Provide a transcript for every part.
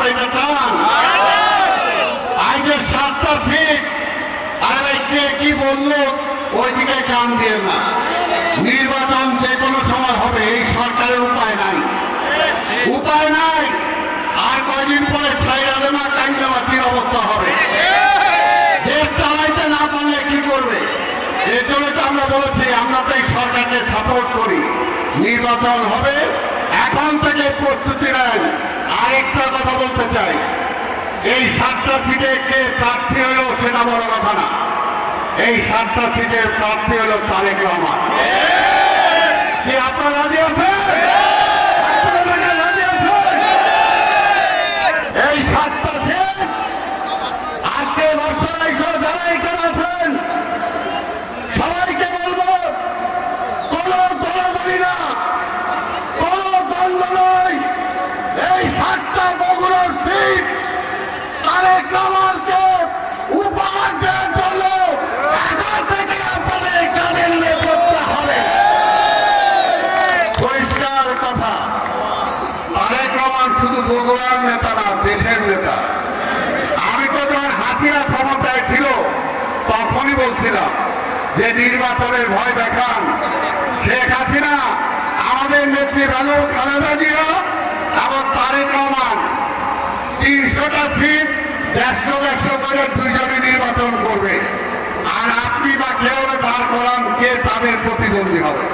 তো চান আজকে সাতটা সিট। আর কে কি বলল, ওইদিকে কান দিয়ে না। নির্বাচন যে কোনো সময় হবে, এই সরকারের উপায় নাই। উপায় নাই। আর কয়দিন পরে ছাইরা দেনা কান্দে মাছির অবস্থা হবে। দেশ চালাইতে না পারলে কি করবে? এর জন্য তো আমরা বলেছি, আমরা তো এই সরকারকে সাপোর্ট করি। নির্বাচন হবে, এখন থেকে প্রস্তুতি নেন। আরেকটা কথা বলতে চাই। এই সাতটা সিটে কে প্রার্থী হলো সেটা বড় কথা না। এই সাতটা সিটের প্রার্থী হলো তারেক রহমান কি আপনারা রাজি আছেন আপনারা রাজি আছেন? এই সাতটা সিট আজকে বর্ষায় সহ যারা এখানে আছেন সবাইকে বলব কোন দলাদলি না কোন দ্বন্দ্ব নয় এই সাতটা বগুড়ার সিট তারেক রহমানকে উপহার দেওয়ার জন্য থেকে শুধু নেতা না, দেশের নেতা। আমি তো ক্ষমতায় ছিল, তখনই বলছিলাম যে নির্বাচনের ভয় দেখান। শেখ হাসিনা, আমাদের নেত্রী বেগম খালেদা জিয়া এবং তারেক রহমান তিনশোটা সিট দেড়শো দেড়শো করে দুইজনে নির্বাচন করবে। আর আপনি বা কেউ দাঁড় করান কে তাদের প্রতিদ্বন্দ্বী হবে।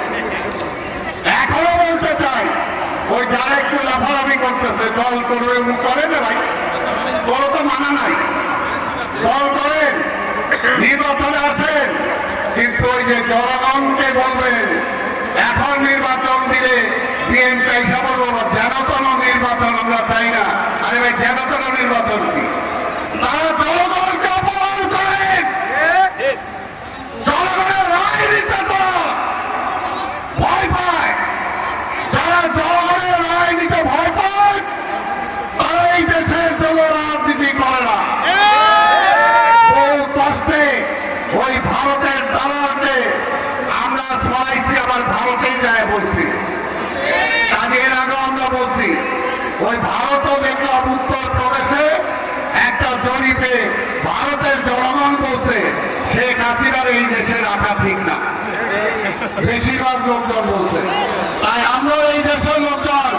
এখনও বলতে চাই, ওই যারা একটু লাফালাফি করতেছে, দল করবে করে না ভাই? দল তো মানা নাই। দল করেন, নির্বাচনে আসেন, কিন্তু ওই যে জনগণকে বলবেন, এখন নির্বাচন দিলে বিএনপি হিসাব যেন কোনো নির্বাচন আমরা চাই না। আরে ভাই কোনো নির্বাচন। কি তারা জনগণকে অপমান করেন জনগণের রায় দিতে তো ভয় পায় যারা জনগণের রায় নিতে ভয় পায় তারা এই দেশের জন্য রাজনীতি করে না বহু কষ্টে ওই ভারতের দালালকে আমরা সরাইছি আবার ভারতেই যায় বলছি তাদের আগে আমরা বলছি ওই ভারতও দেখলাম উত্তর প্রদেশে একটা জরিপে ভারতের জনগণ বলছে, শেখ হাসিনার এই দেশে রাখা ঠিক না। বেশিরভাগ লোকজন বলছে। তাই আমরা এই দেশের লোকজন,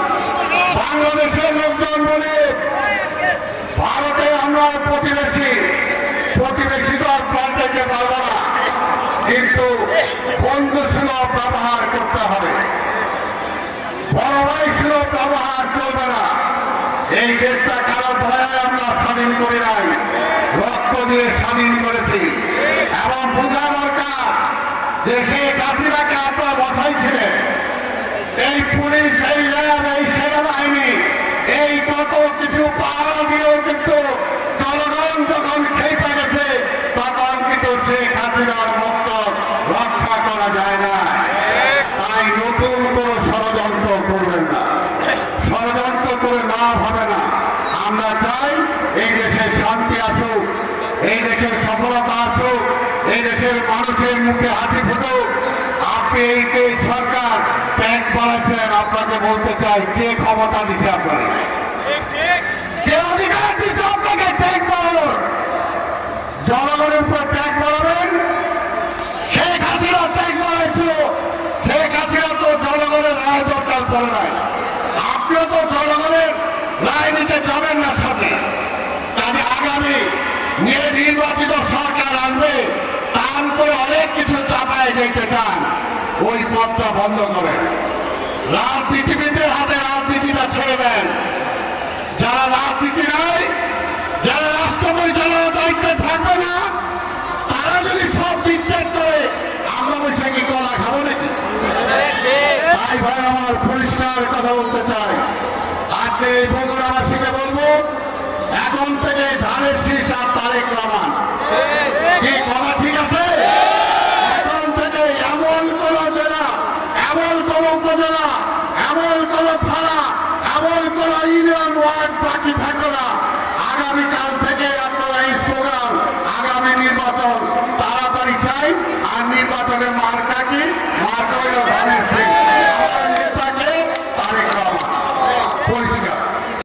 বাংলাদেশের লোকজন বলি, ভারতে আমরা প্রতিবেশী প্রতিবেশী তো আর পাল্টাইতে পারব না। কিন্তু বন্ধু সুলভ ব্যবহার করতে হবে। বড় ভাই সুলভ ব্যবহার চলবে না। এই দেশটা কারও ভয়ে আমরা স্বাধীন করি নাই। দিয়ে স্বাধীন করেছি। এবং বোঝা দরকার যে শেখ হাসিনাকে আপনারা বসাইছিলেন। এই পুলিশ, এই র্যাব, এই সেনাবাহিনী, এই কত কিছু পাহারা দিয়েও কিন্তু জনগণ যখন খেপে গেছে, তখন কিন্তু শেখ হাসিনার মস্তক রক্ষা করা যায় না। তাই নতুন কোনো ষড়যন্ত্র করবেন না। ষড়যন্ত্র করে লাভ হবে না। আমরা চাই এই দেশে শান্তি আসুক। এই দেশের সফলতা আসুক, এই দেশের মানুষের মুখে হাসি ফুটুক। আপনি এই সরকার, ট্যাক্স বাড়াচ্ছেন, আপনাকে বলতে চাই, কে ক্ষমতা দিছে আপনার? কে আপনাকে জনগণের উপর ট্যাক্স বাড়াবেন শেখ হাসিনা ট্যাক্স বাড়াইছিল শেখ হাসিনা তো জনগণের রায় দরকার করে নাই আপনিও তো জনগণের রায় নিতে যাবেন না সাথে তবে আগামী নিয়ে নির্বাচিত সরকার আসবে, তার উপরে অনেক কিছু চাপায় যেতে চান। ওই পথটা বন্ধ করেন। রাজনীতিবিদদের হাতে রাজনীতিটা ছেড়ে দেন। যারা রাজনীতি নাই যারা রাষ্ট্র পরিচালনার দায়িত্বে থাকবে না, তারা যদি সব ডিকটেট করে, আমরা বৈশাখী কলা খাব নাকি? তাই ভাই, আমার পরিষ্কার কথা বলতে চাই। আজকে এই বগুড়াবাসীকে বলব, এখন থেকে ধানের শীষ আর তারেক রহমান